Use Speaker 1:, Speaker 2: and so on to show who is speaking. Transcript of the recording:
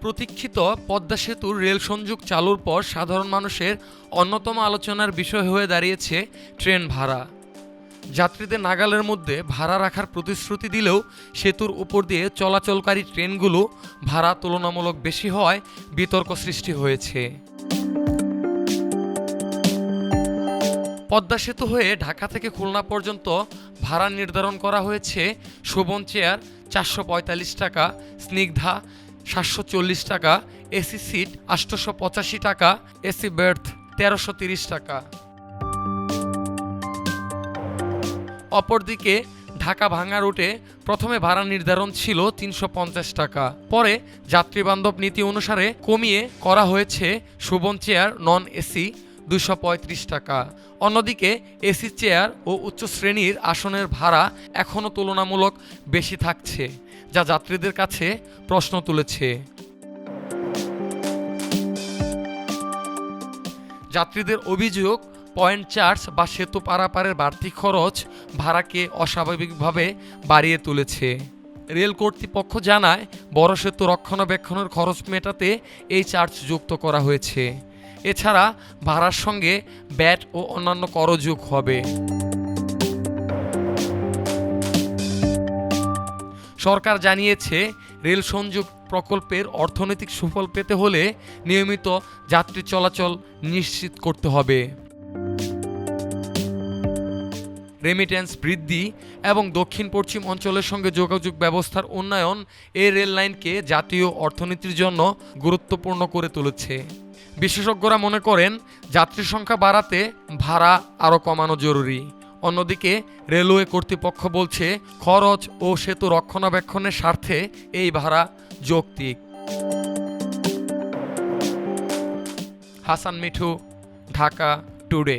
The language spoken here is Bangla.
Speaker 1: প্রতীক্ষিত পদ্মা সেতুর রেল সংযোগ চালুর পর সাধারণ মানুষের অন্যতম আলোচনার বিষয় হয়ে দাঁড়িয়েছে ট্রেন ভাড়া। যাত্রীদের নাগালের মধ্যে ভাড়া রাখার প্রতিশ্রুতি দিলেও সেতুর উপর দিয়ে চলাচলকারী ট্রেনগুলো ভাড়া তুলনামূলক বেশি হওয়ায় বিতর্ক সৃষ্টি হয়েছে। পদ্মা সেতু হয়ে ঢাকা থেকে খুলনা পর্যন্ত ভাড়া নির্ধারণ করা হয়েছে। শোভন চেয়ার চারশো পঁয়তাল্লিশ টাকা, স্নিগ্ধা সাতশো চল্লিশ টাকা, এসি সিট আটশোশো পঁচাশি টাকা, এসি বার্থ তেরোশো তিরিশ টাকা। অপরদিকে ঢাকা ভাঙা রুটে প্রথমে ভাড়া নির্ধারণ ছিল তিনশো পঞ্চাশ টাকা। পরে যাত্রীবান্ধব নীতি অনুসারে কমিয়ে করা হয়েছে শোভন চেয়ার, নন এসি দুশো পঁয়ত্রিশ টাকা। অন্যদিকে এসি চেয়ার ও উচ্চ শ্রেণির আসনের ভাড়া এখনও তুলনামূলক বেশি থাকছে। যা যাত্রীদের কাছে প্রশ্ন তুলেছে। যাত্রীদের অভিযোগ, পয়েন্ট চার্জ বা সেতু পারাপারের বাড়তি খরচ ভাড়াকে অস্বাভাবিকভাবে বাড়িয়ে তুলেছে। রেল কর্তৃপক্ষ জানায়, বড় সেতু রক্ষণাবেক্ষণের খরচ মেটাতে এই চার্জ যুক্ত করা হয়েছে। এছাড়া ভাড়ার সঙ্গে ব্যাট ও অন্যান্য করযোগ হবে। সরকার জানিয়েছে, রেল সংযোগ প্রকল্পের অর্থনৈতিক সুফল পেতে হলে নিয়মিত যাত্রী চলাচল নিশ্চিত করতে হবে। রেমিটেন্স বৃদ্ধি এবং দক্ষিণ পশ্চিম অঞ্চলের সঙ্গে যোগাযোগ ব্যবস্থার উন্নয়ন এই রেল লাইনকে জাতীয় অর্থনীতির জন্য গুরুত্বপূর্ণ করে তুলেছে। বিশেষজ্ঞরা মনে করেন যাত্রী সংখ্যা বাড়াতে ভাড়া আরও কমানো জরুরি। অন্যদিকে রেলওয়ে কর্তৃপক্ষ বলছে, খরচ ও সেতু রক্ষণাবেক্ষণের স্বার্থে এই ভাড়া যৌক্তিক। হাসান মিঠু, ঢাকা টুডে।